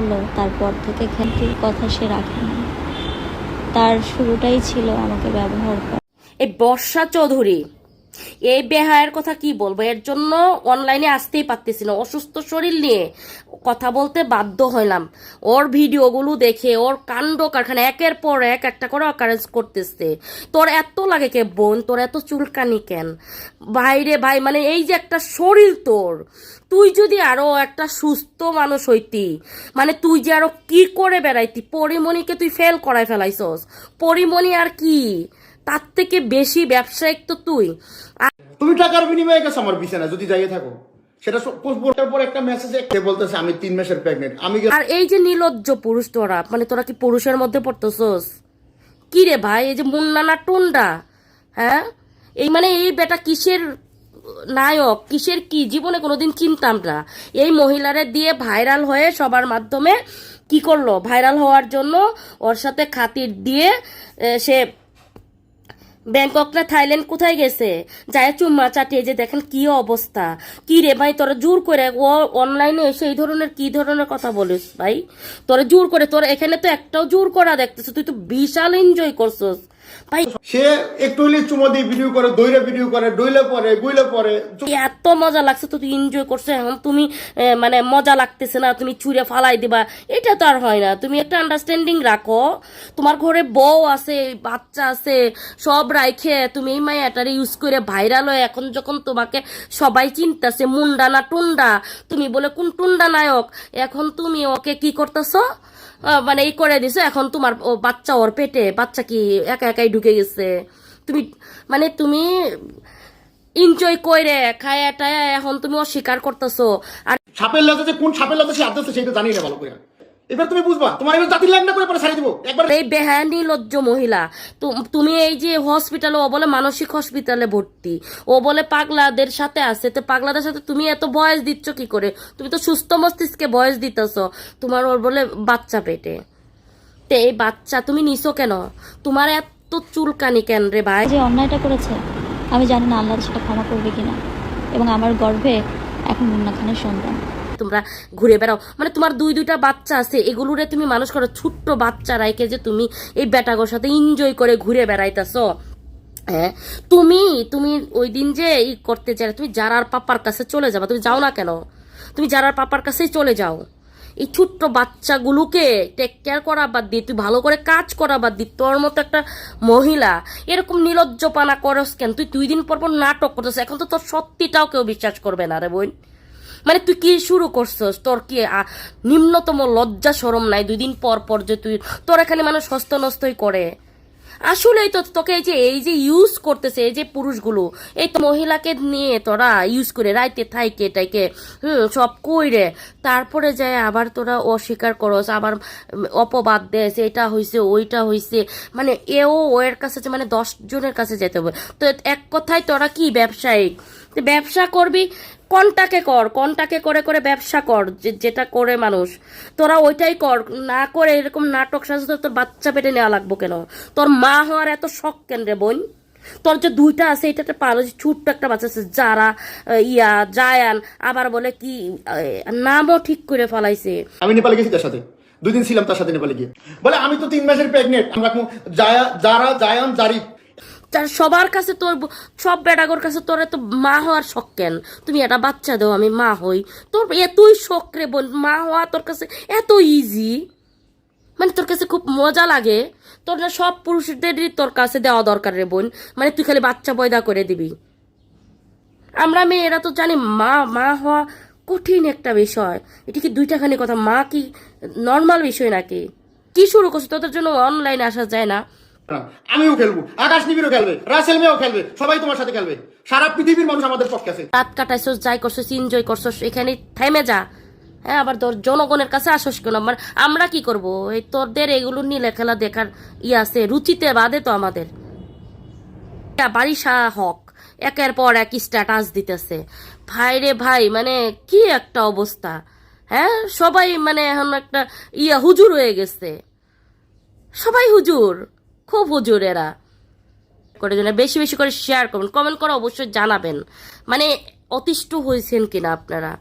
হলো, তারপর থেকে খেলতির কথা সে রাখেনি তার শুরুটাই ছিল আমাকে ব্যবহার করা। এই বর্ষা চৌধুরী। এই বেহায়ের কথা কি বলব? এর জন্য অনলাইনে আসতেই পারতেছি না। অসুস্থ শরীর নিয়ে কথা বলতে বাধ্য হইলাম। ওর ভিডিওগুলো দেখে, ওর কাণ্ড কারখানা, একের পর এক একটা করে অকারেন্স করতেছে। তোর এত লাগে কে বোন? তোর এত চুলকানি কেন? ভাইরে ভাই মানে এই যে একটা শরীর তোর, তুই যদি আরও একটা সুস্থ মানুষ হইতি মানে তুই যে আরও কি করে বেড়াইতি? পরিমণিকে তুই ফেল করায় ফেলাইছস। পরিমণি আর কি? তার থেকে বেশি ব্যবসায়িক তো তুই। তুমি টাকার বিনিময়ে গেছো আমার বিছানা যদি যাইয়ে থাকো। সেটা পর একটা মেসেজে বলতেছে আমি তিন মাসের প্রেগনেন্ট আমি আর এই যে নির্লজ্জ পুরুষ তোরা মানে তোরা কি পুরুষের মধ্যে পড়তেছস? কি রে ভাই এই যে মুন্না না টুন্ডা? হ্যাঁ? এই মানে এই বেটা কিসের নায়ক কিসের কি? জীবনে কোনোদিন চিনতাম না। এই মহিলারে দিয়ে ভাইরাল হয়ে সবার মাধ্যমে কি করল? ভাইরাল হওয়ার জন্য ওর সাথে খাতির দিয়ে সে ব্যাংকক না থাইল্যান্ড কোথায় গেছে? যায় চুম্মা চাটিয়ে যে দেখেন কি অবস্থা। কি রে ভাই, তোরা জোর করে ও অনলাইনে এসে এই ধরনের কি ধরনের কথা বলিস ভাই? তোরা জোর করে, তোরা এখানে তো একটাও জোর করা দেখতেছ, তুই তো বিশাল এনজয় করছস। সে একটু হলে চুমো দিয়ে ভিডিও করে দইরে ভিডিও করে ডইলে পরে গুইলে পরে। এত মজা লাগছে তো তুই এনজয় করছ এখন। তুমি মানে মজা লাগতেছে না তুমি চুরে ফালাই দিবা। এটা তো আর হয় না। তুমি একটা আন্ডারস্ট্যান্ডিং রাখো। তোমার ঘরে বউ আছে বাচ্চা আছে সব রাইখে তুমি এই মায়াটারে ইউজ করে ভাইরাল হয়ে এখন যখন তোমাকে সবাই চিনতেছে মুন্ডা না টুন্ডা তুমি বলে কোন টুন্ডা নায়ক? এখন তুমি ওকে কি করতেছো? মানে ই করে দিছো, এখন তোমার, ও বাচ্চা ওর পেটে, বাচ্চা কি একা একাই ঢুকে গেছে? তুমি মানে তুমি এনজয় কইরে, খায়া টায়া এখন তুমি অস্বীকার করতেছো। আর সাপের যে কোন সাপের লাতে সে আদতে সেটা জানি না ভালো করে। এবার তুমি বুঝবা তোমার এবার জাতির লাইন না করে পরে ছাড়িয়ে দিব। একবার এই বেহানি লজ্জ মহিলা তুমি এই যে হসপিটালে ও বলে মানসিক হসপিটালে ভর্তি ও বলে পাগলাদের সাথে আছে তো পাগলাদের সাথে তুমি এত বয়স দিচ্ছ কি করে? তুমি তো সুস্থ মস্তিষ্কে বয়স দিতেছ তোমার ওর বলে বাচ্চা পেটে। তে এই বাচ্চা তুমি নিছো কেন? তোমার এত চুলকানি কেন রে ভাই? যে অন্যায়টা করেছে আমি জানি না আল্লাহ সেটা ক্ষমা করবে কিনা এবং আমার গর্ভে এখন মুন্না খানের সন্তান। তোমরা ঘুরে বেড়াও। মানে তোমার দুই দুইটা বাচ্চা আছে, এগুলোরে তুমি মানুষ করো, ছোট্ট বাচ্চা রাইকে যে তুমি এই বেটাগোর সাথে এনজয় করে ঘুরে বেড়াইতেছ। হ্যাঁ? তুমি তুমি ওই দিন যে ই করতে চাই তুমি যারার পাপার কাছে চলে যাবা, তুমি যাও না কেন? তুমি যারার পাপার কাছেই চলে যাও। এই ছোট্ট বাচ্চাগুলোকে টেক কেয়ার করা বাদ দিয়ে, তুই ভালো করে কাজ করা বাদ দিয়ে, তোর মতো একটা মহিলা, এরকম নিলজ্জপানা করস কেন? তুই দুই দিন পর পর নাটক করতেছ, এখন তো তোর সত্যিটাও কেউ বিশ্বাস করবে না রে বোন। মানে তুই কি শুরু করছস? তোর কি নিম্নতম লজ্জা সরম নাই দুই দিন পর পর যে তুই, তোর এখানে মানুষ হস্ত নস্তই করে? আসলেই তো তোকে এই যে এই যে ইউজ করতেছে, এই যে পুরুষগুলো, এই তো মহিলাকে নিয়ে তোরা ইউজ করে রাইতে থাইকে, টাইকে, হুম, সব কইরে, তারপরে যায় আবার তোরা অস্বীকার করস, আবার অপবাদ দেস, এটা হইছে, ওইটা হইছে মানে এও ওয়ের কাছে মানে দশ জনের কাছে যেতে হবে। তো এক কথায় তোরা কি ব্যবসায়িক? ব্যবসা করবি কনটাকে কর, কনটাকে করে করে ব্যবসা কর যেটা করে মানুষ। তোরা ওইটাই কর, না করে এরকম নাটক সাজাতে তোর বাচ্চা পেটে নেওয়া লাগবো কেন? তোর মা হওয়ার এত শখ কেন রে বোন? তোর যে দুইটা আছে এটা একটা পালো ছোট্ট একটা বাচ্চা আছে, যারা ইয়া, জায়ান, আবার বলে কি নামও ঠিক করে ফেলাইছে। আমি নেপালে গেছি তার সাথে। দুই দিন ছিলাম তার সাথে নেপালে গিয়ে। বলে, আমি তো তিন মাসের প্রেগনেন্ট আমরা যারা জায়ান জারি তার সবার কাছে তোর সব বেটাগোর কাছে তোর এত মা হওয়ার শখ কেন? তুমি একটা বাচ্চা দাও, আমি মা হই। তোর এতই শখ রে বোন, মা হওয়া তোর কাছে এত ইজি মানে তোর কাছে খুব মজা লাগে। তোর না সব পুরুষদেরই তোর কাছে দেওয়া দরকার রে বোন। মানে তুই খালি বাচ্চা পয়দা করে দিবি। আমরা মেয়েরা তো জানি মা মা হওয়া কঠিন একটা বিষয়। এটা কি দুইটাখানি কথা? মা কি নর্মাল বিষয় নাকি? কি শুরু করছ? তোদের জন্য অনলাইনে আসা যায় না। আমিও খেলব, আকাশ নিবিরও খেলবে, রাসেল মেয়েও খেলবে, সবাই তোমার সাথে খেলবে। সারা পৃথিবীর মানুষ আমাদের পক্ষে আছে। রাত যাই এনজয় এখানে থেমে যা। হ্যাঁ আবার তোর জনগণের কাছে আসস কেন? আমার কি করব? এই তোরদের এগুলো নিয়ে খেলা দেখার ইয়ে আছে, রুচিতে বাদে তো আমাদের। বারিশা হক, একের পর এক স্ট্যাটাস দিতেছে। ভাই রে ভাই মানে কি একটা অবস্থা? হ্যাঁ সবাই মানে এখন একটা ইয়া, হুজুর হয়ে গেছে। সবাই হুজুর। খুব হুজুর এরা করে জন্য, বেশি বেশি করে শেয়ার করবেন। কমেন্ট করে অবশ্যই জানাবেন। মানে অতিষ্ঠ হয়েছেন কিনা আপনারা?